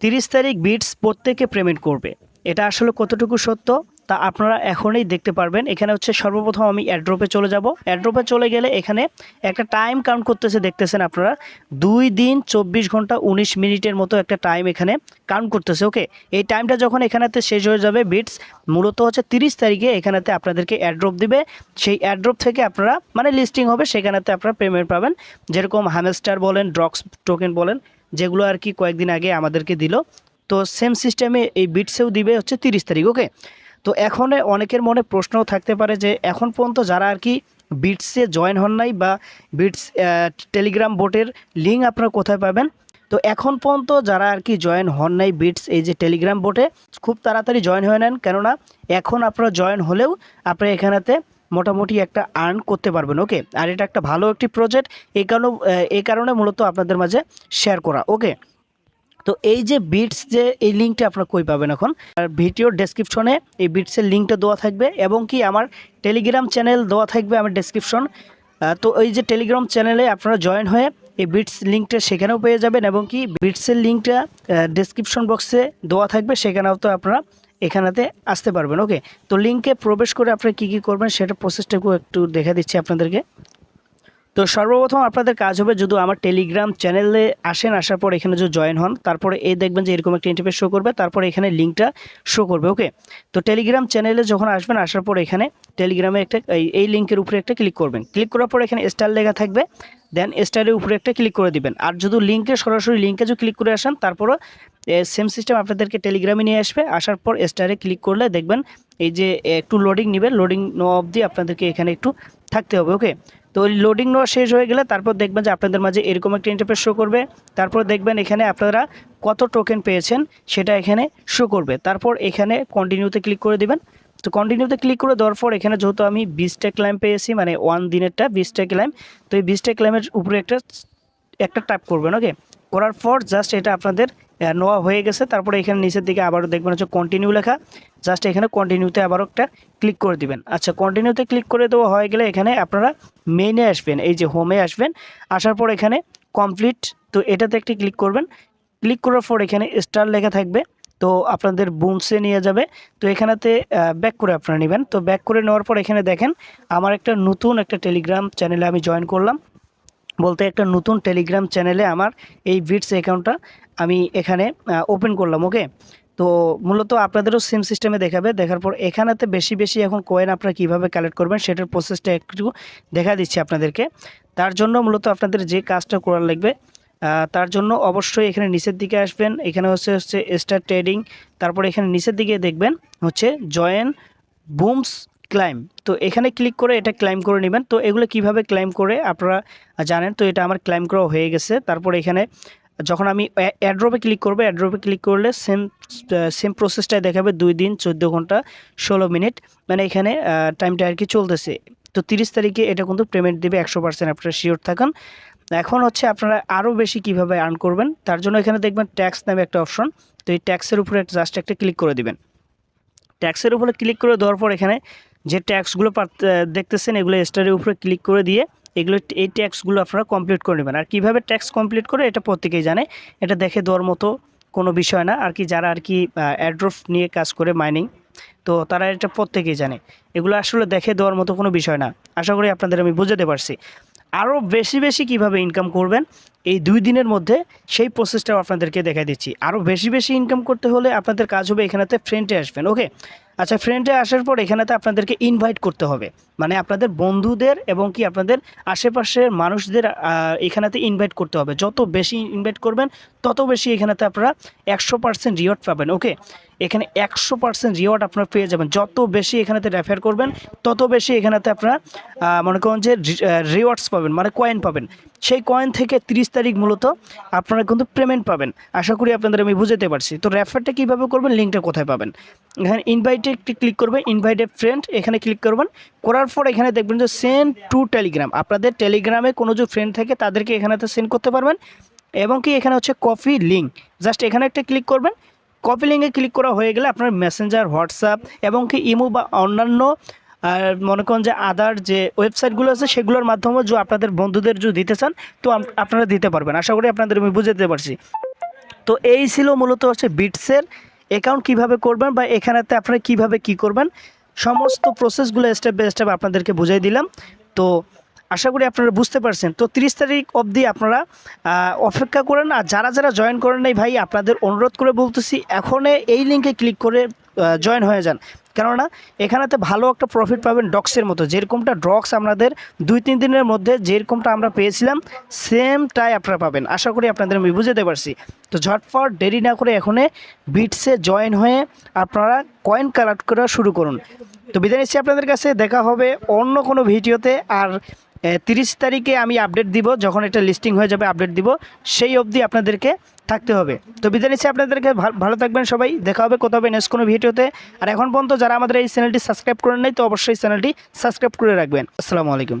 তিরিশ তারিখ বিটস প্রত্যেকে পেমেন্ট করবে। এটা আসলে কতটুকু সত্য তা আপনারা এখনই দেখতে পারবেন। এখানে হচ্ছে সর্বপ্রথম আমি অ্যাড্রপে চলে যাব। অ্যাড্রপে চলে গেলে এখানে একটা টাইম কাউন্ট করতেছে, দেখতেছেন আপনারা। দুই দিন চব্বিশ ঘণ্টা উনিশ মিনিটের মতো একটা টাইম এখানে কাউন্ট করতেছে ওকে এই টাইমটা যখন এখানেতে শেষ হয়ে যাবে বিটস, মূলত হচ্ছে তিরিশ তারিখে এখানেতে আপনাদেরকে অ্যাড্রপ দিবে। সেই অ্যাড্রপ থেকে আপনারা মানে লিস্টিং হবে, সেখানেতে আপনারা পেমেন্ট পাবেন। যেরকম হ্যামস্টার বলেন ড্রক্স টোকেন বলেন যেগুলো আর কি কয়েকদিন আগে আমাদেরকে দিল। তো সেম সিস্টেমে এই বিটসেও দিবে হচ্ছে তিরিশ তারিখ ওকে তো এখন অনেকের মনে প্রশ্নও থাকতে পারে যে এখন পর্যন্ত যারা আর কি বিটসে জয়েন হন নাই বা বিটস টেলিগ্রাম বোটের লিঙ্ক আপনারা কোথায় পাবেন? তো এখন পর্যন্ত যারা আর কি জয়েন হন নাই বিটস এই যে টেলিগ্রাম বোটে খুব তাড়াতাড়ি জয়েন হয়ে নেন। কেননা এখন আপনারা জয়েন হলেও আপনারা এখানেতে মোটামুটি একটা আর্ন করতে পারবেন ওকে আর এটা একটা ভালো একটি প্রজেক্ট এই কারণে এই কারণে মূলত আপনাদের মাঝে শেয়ার করা ওকে তো এই যে বিটস যে, এই লিঙ্কটা আপনারা কই পাবেন এখন? আর ভিডিওর ডেসক্রিপশনে এই বিটসের লিঙ্কটা দেওয়া থাকবে এবং কি আমার টেলিগ্রাম চ্যানেল দেওয়া থাকবে আমার ডেসক্রিপশন তো এই যে টেলিগ্রাম চ্যানেলে আপনারা জয়েন হয়ে এই বিটস লিঙ্কটা সেখানেও পেয়ে যাবেন এবং কি বিটসের লিঙ্কটা ডিসক্রিপশন বক্সে দেওয়া থাকবে, সেখানেও তো আপনারা এখানেতে আসতে পারবেন। ওকে তো লিঙ্কে প্রবেশ করে আপনারা কী কী করবেন সেটা প্রসেসটাকেও একটু দেখা দিচ্ছি আপনাদেরকে। তো সর্বপ্রথম আপনাদের কাজ হবে যদি আমার টেলিগ্রাম চ্যানেলে আসেন, আসার পর এখানে যদি জয়েন হন, তারপরে এই দেখবেন যে এরকম একটা ইন্টারফেস শো করবে, তারপরে এখানে লিঙ্কটা শো করবে ওকে তো টেলিগ্রাম চ্যানেলে যখন আসবেন, আসার পর এখানে টেলিগ্রামে একটা, এই লিঙ্কের উপরে একটা ক্লিক করবেন। ক্লিক করার পর এখানে স্টার লেখা থাকবে দেন স্টারের উপরে একটা ক্লিক করে দিবেন। আর যদি লিঙ্কে সরাসরি লিঙ্কে যদি ক্লিক করে আসেন, তারপরও সেম সিস্টেম আপনাদেরকে টেলিগ্রামে নিয়ে আসবে। আসার পর স্টারে ক্লিক করলে দেখবেন, এই যে, একটু লোডিং নেবে লোডিং নেওয়া অবধি আপনাদেরকে এখানে একটু থাকতে হবে ওকে তো লোডিং নেওয়া শেষ হয়ে গেলে তারপর দেখবেন যে আপনাদের মাঝে এরকম একটা ইন্টারফেস শো করবে। তারপর দেখবেন এখানে আপনারা কত টোকেন পেয়েছেন সেটা এখানে শো করবে। তারপর এখানে কন্টিনিউতে ক্লিক করে দেবেন। তো কন্টিনিউতে ক্লিক করে দেওয়ার পর এখানে যেহেতু আমি বিশটা ক্লাইম পেয়েছি মানে ওয়ান দিনেরটা বিশটা ক্লাইম তো এই বিশটা ক্লাইমের উপরে একটা একটা টাইপ করবেন ওকে করার পর জাস্ট এটা আপনাদের নেওয়া হয়ে গেছে। তারপরে এখানে নিচের দিকে আবারও দেখবেন হচ্ছে কন্টিনিউ লেখা। জাস্ট এখানে কন্টিনিউতে আবারও একটা ক্লিক করে দিবেন। আচ্ছা কন্টিনিউতে ক্লিক করে দেওয়া হয়ে গেলে এখানে আপনারা মেইনে আসবেন, এই যে হোমে আসবেন। আসার পর এখানে কমপ্লিট তো এটাতে একটি ক্লিক করবেন। ক্লিক করার পর এখানে স্টার লেখা থাকবে, তো আপনাদের বুমসে নিয়ে যাবে। তো এখানেতে ব্যাক করে আপনারা নেবেন। তো ব্যাক করে নেওয়ার পর এখানে দেখেন, আমার একটা নতুন একটা টেলিগ্রাম চ্যানেলে আমি জয়েন করলাম। বলতে একটা নতুন টেলিগ্রাম চ্যানেলে আমার এই বিটস অ্যাকাউন্টটা আমি এখানে ওপেন করলাম ওকে তো মূলত আপনাদেরও সেম সিস্টেমে দেখাবে। দেখার পর এখানেতে বেশি বেশি এখন কয়েন আপনারা কীভাবে কালেক্ট করবেন সেটার প্রসেসটা একটু দেখা দিচ্ছি আপনাদেরকে। তার জন্য মূলত আপনাদের যে কাজটা করার লাগবে তার জন্য অবশ্যই এখানে নিচের দিকে আসবেন। এখানে হচ্ছে হচ্ছে স্টার ট্রেডিং তারপরে এখানে নিচের দিকে দেখবেন হচ্ছে জয়েন বুমস ক্লাইম তো এখানে ক্লিক করে এটা ক্লাইম করে নেবেন। তো এগুলো কীভাবে ক্লাইম করে আপনারা জানেন? তো এটা আমার ক্লাইম করা হয়ে গেছে। তারপর এখানে যখন আমি অ্যাড্রপে ক্লিক করব অ্যাড্রপে ক্লিক করলে সেম সেম প্রসেসটাই দেখাবে দুই দিন, চোদ্দ ঘণ্টা, ষোলো মিনিট। মানে এখানে টাইমটা আর কি চলতেছে। তো তিরিশ তারিখে এটা কিন্তু পেমেন্ট দেবে একশো পার্সেন্ট আপনারা শিওর থাকুন। এখন হচ্ছে আপনারা আরও বেশি কীভাবে আর্ন করবেন, তার জন্য এখানে দেখবেন ট্যাক্স নামে একটা অপশন তো এই ট্যাক্সের উপরে জাস্ট একটা ক্লিক করে দিবেন। ট্যাক্সের উপরে ক্লিক করে দেওয়ার পর এখানে যে ট্যাক্সগুলো দেখতেছেন, এগুলো স্টারের উপরে ক্লিক করে দিয়ে এগুলো এই ট্যাক্সগুলো আপনারা কমপ্লিট করে নেবেন। আর কীভাবে ট্যাক্স কমপ্লিট করে, এটা প্রত্যেকেই জানে। এটা দেখে দেওয়ার মতো কোনো বিষয় না। আর কি যারা আর কি অ্যাড্রোফ নিয়ে কাজ করে মাইনিং তো তারা এটা প্রত্যেকেই জানে। এগুলো আসলে দেখে দেওয়ার মতো কোনো বিষয় না। আশা করি আপনাদের আমি বুঝাতে পারছি। আরও বেশি বেশি কীভাবে ইনকাম করবেন, এই দুই দিনের মধ্যে সেই প্রসেসটাও আপনাদেরকে দেখা দিচ্ছি। আরও বেশি বেশি ইনকাম করতে হলে আপনাদের কাজ হবে এখানেতে ফ্রেন্ডে আসবেন। ওকে আচ্ছা ফ্রেন্ডে আসার পর এখানেতে আপনাদেরকে ইনভাইট করতে হবে। মানে আপনাদের বন্ধুদের এবং কি আপনাদের আশেপাশের মানুষদের এখানেতে ইনভাইট করতে হবে। যত বেশি ইনভাইট করবেন, তত বেশি এখানেতে আপনারা একশো পার্সেন্ট রিওয়ার্ড পাবেন ওকে এখানে একশো পার্সেন্ট রিওয়ার্ড আপনারা পেয়ে যাবেন। যত বেশি এখানেতে রেফার করবেন, তত বেশি এখানেতে আপনারা মনে করুন যে রিওয়ার্ডস পাবেন মানে কয়েন পাবেন। সেই কয়েন থেকে তিরিশ তারিখ মূলত আপনারা কিন্তু পেমেন্ট পাবেন। আশা করি আপনাদের আমি বুঝাতে পারছি। তো রেফারটা কীভাবে করবেন লিঙ্কটা কোথায় পাবেন? এখানে ইনভাইটে ক্লিক করবেন ইনভাইটে ফ্রেন্ড এখানে ক্লিক করবেন। করার পর এখানে দেখবেন যে সেন্ড টু টেলিগ্রাম আপনাদের টেলিগ্রামে কোনো যে ফ্রেন্ড থাকে তাদেরকে এখানে তো সেন্ড করতে পারবেন। এবং কি এখানে হচ্ছে কপি লিঙ্ক জাস্ট এখানে একটা ক্লিক করবেন। কপি লিঙ্কে ক্লিক করা হয়ে গেলে আপনার মেসেঞ্জার হোয়াটসঅ্যাপ এবং কি ইমো বা অন্যান্য আর মনে করেন যে আদার যে ওয়েবসাইটগুলো আছে সেগুলোর মাধ্যমে যে আপনাদের বন্ধুদের যদি দিতে চান, তো আপনারা দিতে পারবেন। আশা করি আপনাদের আমি বুঝে দিতে পারছি। তো এই ছিল মূলত হচ্ছে বিটসের অ্যাকাউন্ট কীভাবে করবেন বা এখানেতে আপনারা কীভাবে কি করবেন, সমস্ত প্রসেসগুলো স্টেপ বাই স্টেপ আপনাদেরকে বুঝাই দিলাম। তো আশা করি আপনারা বুঝতে পারছেন। তো তিরিশ তারিখ অবধি আপনারা অপেক্ষা করেন আর যারা যারা জয়েন করেন নাই ভাই, আপনাদের অনুরোধ করে বলতেছি, এখনই এই লিঙ্কে ক্লিক করে জয়েন হয়ে যান। কেননা এখানেতে ভালো একটা প্রফিট পাবেন ডক্সের মতো। যেরকমটা ড্রক্স আপনাদের দুই তিন দিনের মধ্যে যেরকমটা আমরা পেয়েছিলাম সেমটাই আপনারা পাবেন। আশা করি আপনাদের আমি বুঝাতে পারছি। তো ঝটফট দেরি না করে এখনই বিটসে জয়েন হয়ে আপনারা কয়েন কালেক্ট করা শুরু করুন। তো বিদায় নিচ্ছি আপনাদের কাছে, দেখা হবে অন্য কোনো ভিডিওতে। আর তিরিশ তারিখে আমি আপডেট দিব, যখন এটা লিস্টিং হয়ে যাবে আপডেট দিব। সেই অবধি আপনাদেরকে থাকতে হবে। তো বিদায় নিচ্ছি আপনাদেরকে। ভালো থাকবেন সবাই। দেখা হবে কোথাও হবে নেক্সট কোনো ভিডিওতে। আর এখন পর্যন্ত যারা আমাদের এই চ্যানেলটি সাবস্ক্রাইব করেন নাই, তো অবশ্যই চ্যানেলটি সাবস্ক্রাইব করে রাখবেন। আসসালামু আলাইকুম।